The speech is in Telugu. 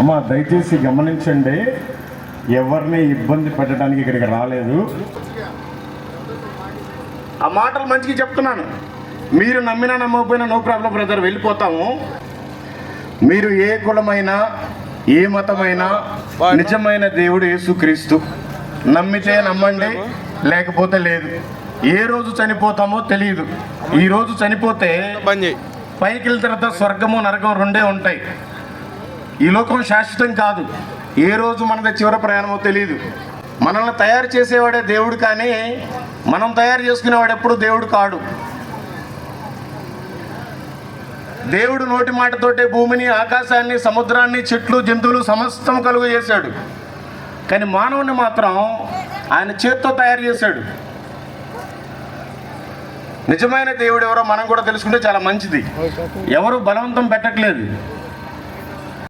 అమ్మ దయచేసి గమనించండి. ఎవరిని ఇబ్బంది పెట్టడానికి ఇక్కడికి రాలేదు. ఆ మాటలు మంచిగా చెప్తున్నాను. మీరు నమ్మినా నమ్మకపోయినా నో ప్రాబ్లం బ్రదర్ వెళ్ళిపోతాము. మీరు ఏ కులమైనా ఏ మతమైనా నిజమైన దేవుడు యేసుక్రీస్తు. నమ్మితే నమ్మండి లేకపోతే లేదు. ఏ రోజు చనిపోతామో తెలియదు ఈ రోజు చనిపోతే పైకి వెళ్ళిన తర్వాత స్వర్గము నరకం రెండే ఉంటాయి. ఈ లోకం శాశ్వతం కాదు. ఏ రోజు మనది చివరి ప్రయాణమో తెలియదు మనల్ని తయారు చేసేవాడే దేవుడు కానీ మనం తయారు చేసుకునేవాడు ఎప్పుడు దేవుడు కాడు. దేవుడు నోటి మాటతోటే భూమిని ఆకాశాన్ని సముద్రాన్ని చెట్లు జంతువులు సమస్తం కలుగు చేశాడు. కానీ మానవుని మాత్రం ఆయన చేత్తో తయారు చేశాడు. నిజమైన దేవుడు ఎవరో మనం కూడా తెలుసుకుంటే చాలా మంచిది. ఎవరు బలవంతం పెట్టట్లేదు.